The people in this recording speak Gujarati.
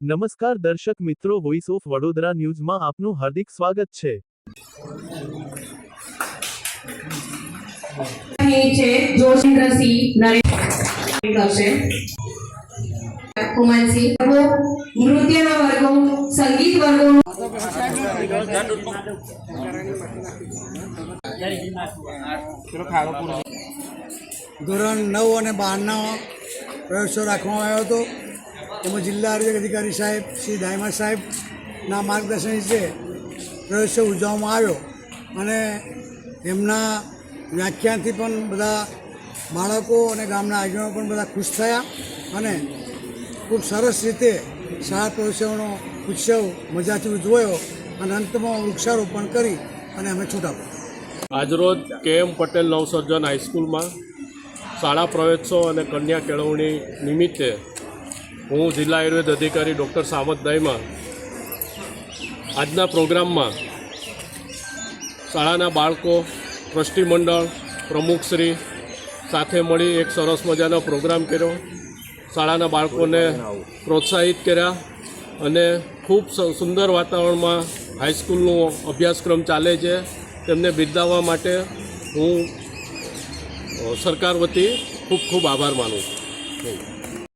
નમસ્કાર દર્શક મિત્રો વોઇસ ઓફ વડોદરા ન્યૂઝમાં આપનું હાર્દિક સ્વાગત છે. ધોરણ નવ અને બારના પ્રયોગશો રાખવામાં આવ્યો હતો. એમાં જિલ્લા આરોગ્ય અધિકારી સાહેબ, શ્રી દાયમા સાહેબના માર્ગદર્શન નીચે પ્રયોગશો ઉજવવામાં આવ્યો. અને એમના વ્યાખ્યાનથી પણ બધા બાળકો અને ગામના આગેવાનો પણ બધા ખુશ થયા અને ખૂબ સરસ રીતે શાળા પ્રવેશોનો ઉત્સવ મજાથી ઉજવાયો અને અંતમાં વૃક્ષારોપણ કરી અને અમે છૂટા આજરોજ કે એમ પટેલ નવસર્જન હાઈસ્કૂલમાં શાળા પ્રવેશો અને કન્યા કેળવણી નિમિત્તે હું જિલ્લા આયુર્વેદ અધિકારી ડૉક્ટર સામત દાઈમાં આજના પ્રોગ્રામમાં શાળાના બાળકો, ટ્રસ્ટી મંડળ, પ્રમુખશ્રી સાથે મળી એક સરસ મજાનો પ્રોગ્રામ કર્યો. શાળાના બાળકોને પ્રોત્સાહિત કર્યા અને ખૂબ સુંદર વાતાવરણમાં હાઈસ્કૂલનો અભ્યાસક્રમ ચાલે છે. તેમને બિરદાવવા માટે હું સરકાર વતી ખૂબ ખૂબ આભાર માનું છું.